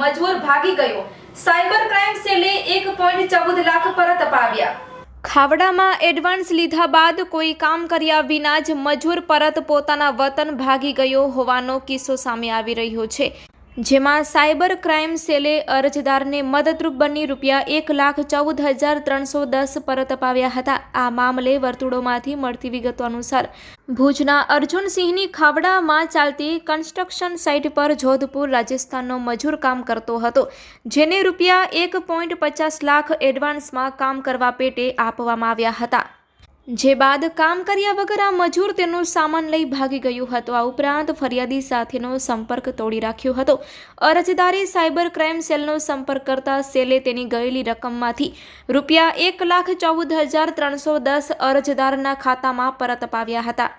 મજૂર ભાગી ગયો. સાયબર ક્રાઇમ સેલે એક પોઈન્ટ ચૌદ લાખ પરત અપાવ્યા. ખાવડામાં એડવાન્સ લીધા બાદ કોઈ કામ કર્યા વિના જ મજૂર પરત પોતાના વતન ભાગી ગયો હોવાનો કિસ્સો સામે આવી રહ્યો છે. જેમાં સાયબર ક્રાઇમ સેલે અરજદારને મદદરૂપ બની રૂપિયા એક લાખ ચૌદ હજાર ત્રણસો દસ પરત અપાવ્યા હતા. આ મામલે વર્તુળોમાંથી મળતી વિગતો અનુસાર, ભુજના અર્જુનસિંહની ખાવડામાં ચાલતી કન્સ્ટ્રક્શન સાઇટ પર જોધપુર રાજસ્થાનનો મજૂર કામ કરતો હતો, જેને રૂપિયા એક પોઈન્ટ પચાસ લાખ એડવાન્સમાં કામ કરવા પેટે આપવામાં આવ્યા હતા. જે બાદ કામ કર્યા વગર આ મજૂર તેનો સામાન લઈ ભાગી ગયું હતું. આ ઉપરાંત ફરિયાદી સાથેનો સંપર્ક તોડી રાખ્યો હતો. અરજદારે સાયબર ક્રાઇમ સેલનો સંપર્ક કરતા સેલે તેની ગયેલી રકમમાંથી રૂપિયા એક લાખ ચૌદ હજાર ત્રણસો દસ અરજદારના ખાતામાં પરત અપાવ્યા હતા.